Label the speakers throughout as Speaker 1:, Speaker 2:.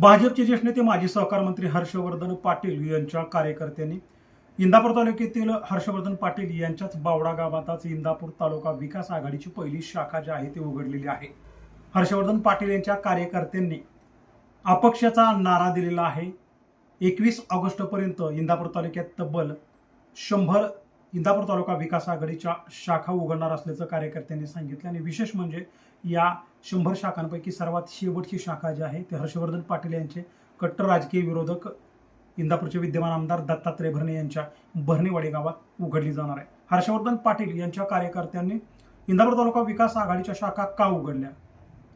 Speaker 1: भाजपचे ज्येष्ठ नेते माजी सहकार मंत्री हर्षवर्धन पाटील यांच्या कार्यकर्त्यांनी इंदापूर तालुक्यातील हर्षवर्धन पाटील यांच्याच बावडा गावातच इंदापूर तालुका विकास आघाडीची पहिली शाखा जी आहे ती उघडलेली आहे. हर्षवर्धन पाटील यांच्या कार्यकर्त्यांनी अपक्षाचा नारा दिलेला आहे. एकवीस ऑगस्टपर्यंत इंदापूर तालुक्यात तब्बल शंभर इंदापूर तालुका विकास आघाडीच्या शाखा उघडणार असल्याचं कार्यकर्त्यांनी सांगितलं आणि विशेष म्हणजे या शंभर शाखांपैकी सर्वात शेवटची शाखा जी आहे ते हर्षवर्धन पाटील यांचे कट्टर राजकीय विरोधक इंदापूरचे विद्यमान आमदार दत्तात्रय भरणे यांच्या भरणेवाडी गावात उघडली जाणार आहे. हर्षवर्धन पाटील यांच्या कार्यकर्त्यांनी इंदापूर तालुका विकास आघाडीच्या शाखा का उघडल्या?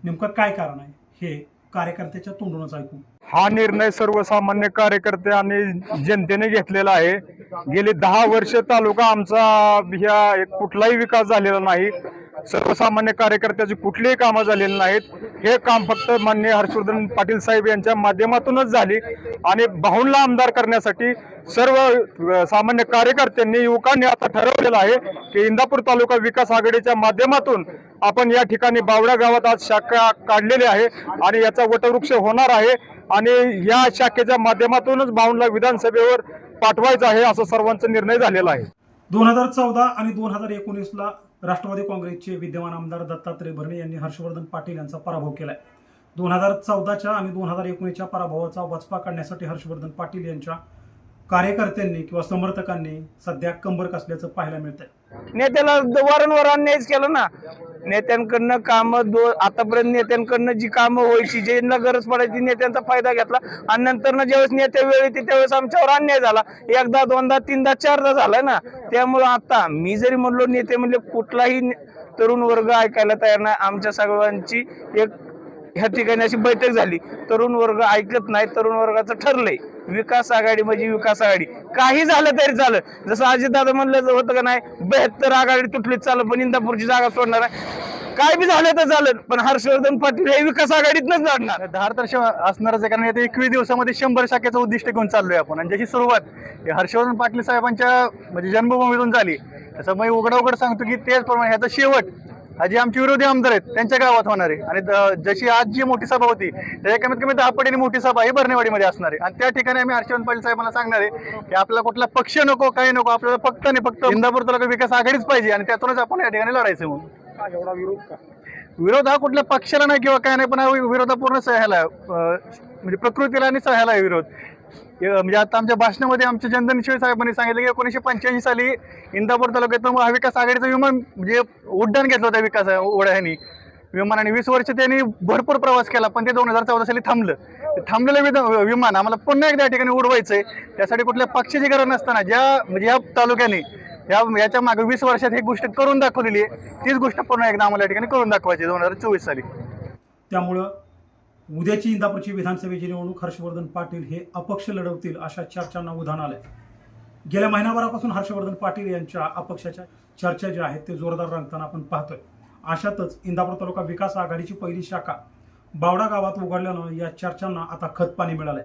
Speaker 1: नेमकं काय कारण आहे? हे कार्यकर्त्याच्या तोंडूनच ऐकू.
Speaker 2: हा निर्णय सर्वसामान्य कार्यकर्ते आणि जनतेने घेतलेला आहे. गेली दहा वर्ष तालुका आमचा ह्या एक कुठलाही विकास झालेला नाही. सर्वसामान्य कार्यकर्त्याची कुठलीही कामं झालेली नाहीत. हे काम फक्त मान्य हर्षवर्धन पाटील साहेब यांच्या माध्यमातूनच झाली आणि भाऊंला आमदार करण्यासाठी सर्व सामान्य कार्यकर्त्यांनी युवकांनी आता ठरवलेलं आहे की इंदापूर तालुका विकास आघाडीच्या माध्यमातून आपण या ठिकाणी बावडा गावात आज शाखा काढलेली आहे आणि याचा वटवृक्ष होणार आहे. आणि या शाखेच्या माध्यमातूनच भाऊंला विधानसभेवर पाठवायचं आहे असा सर्वांचा निर्णय झालेला आहे.
Speaker 1: दोन हजार चौदा आणि दोन हजार एकोणीसला राष्ट्रवादी काँग्रेसचे विद्यमान आमदार दत्तात्रय भरणे यांनी हर्षवर्धन पाटील यांचा पराभव केलाय. दोन हजार चौदाच्या आणि दोन हजार एकोणीसच्या पराभवाचा वचपा काढण्यासाठी हर्षवर्धन पाटील यांच्या कार्यकर्त्यांनी किंवा समर्थकांनी सध्या कंबर कसल्याचं पाहायला मिळतंय.
Speaker 3: नेत्याला वारंवार अन्यायच केलं ना. नेत्यांकडनं कामं दो आतापर्यंत नेत्यांकडनं जी कामं व्हायची ज्यांना गरज पडायची नेत्यांचा फायदा घेतला. आणि नंतर ज्यावेळेस नेत्या वेळ येते त्यावेळेस आमच्यावर अन्याय झाला. एकदा दोनदा तीनदा चारदा झालाय ना. त्यामुळं आता मी जरी म्हणलो नेते म्हणजे कुठलाही ने- तरुण वर्ग ऐकायला तयार नाही. आमच्या सगळ्यांची एक ह्या ठिकाणी अशी बैठक झाली. तरुण वर्ग ऐकत नाही तरुण वर्गाचं ठरलंय. विकास आघाडी म्हणजे विकास आघाडी. काही झालं तरी झालं जसं अजितदादा म्हणलं होतं का नाही बेहत्तर आघाडी तुटलीच चालू पण इंदापूरची जागा सोडणार आहे. काय बी झालं तर झालं पण हर्षवर्धन पाटील हे विकास आघाडीतनच लढणार.
Speaker 2: दहा तारखे असणारच आहे कारण येत्या एकवीस दिवसामध्ये शंभर शाखेचं उद्दिष्ट घेऊन चाललोय आपण. आणि ज्याची सुरुवात हे हर्षवर्धन पाटील साहेबांच्या म्हणजे जन्मभूमीतून झाली. त्याच्यामुळे उघडा उघड सांगतो की त्याचप्रमाणे ह्याचा शेवट हा जे आमचे विरोधी आमदार आहेत. त्यांच्या गावात होणार आहे. आणि जशी आज जी मोठी सभा होती त्याच्या कमीत कमी दहा पटीने मोठी सभा ही बर्नेवाडीमध्ये असणार आहे. आणि त्या ठिकाणी आम्ही हर्षवर्धन पाटील साहेबांना सांगणार आहे की आपल्याला कुठला पक्ष नको काही नको आपल्याला फक्त आणि फक्त इंदापूर तालुका विकास आघाडीच पाहिजे आणि त्यातूनच आपण या ठिकाणी लढायचं म्हणून. विरोध हा कुठल्या पक्षाला नाही किंवा काय नाही पण हा विरोध हा पूर्ण सह्याला म्हणजे प्रकृतीला आणि सह्याला आहे विरोध. म्हणजे आता आमच्या भाषणामध्ये आमच्या चंदन शिव साहेबांनी सांगितलं की एकोणीसशे पंच्याऐंशी साली इंदापूर तालुक्यात महाविकास आघाडीचं विमान म्हणजे उड्डाण घेतलं होतं विकास ओढ्याने. विमानाने वीस वर्ष त्यांनी भरपूर प्रवास केला पण ते दोन हजार चौदा साली थांबलं. थांबलेलं विध- विमान आम्हाला पुन्हा एकदा या ठिकाणी उडवायचंय. त्यासाठी कुठल्या पक्षाची गरज नसताना ज्या म्हणजे या तालुक्याने या याच्या मागे वीस वर्षात ही गोष्ट करून दाखवलेली आहे तीच गोष्ट पुन्हा एकदा आम्हाला या ठिकाणी करून दाखवायची दोन हजार चोवीस साली.
Speaker 1: त्यामुळं उद्याची इंदापूरची विधानसभेची निवडणूक हर्षवर्धन पाटील हे अपक्ष लढवतील अशा चर्चांना उधाण आलंय. गेल्या महिनाभरापासून हर्षवर्धन पाटील यांच्या अपक्षाच्या चर्चा ज्या आहेत ते जोरदार रंगताना आपण पाहतोय. अशातच इंदापूर तालुका विकास आघाडीची पहिली शाखा बावडा गावात उघडल्यानं या चर्चांना आता खतपाणी मिळालंय.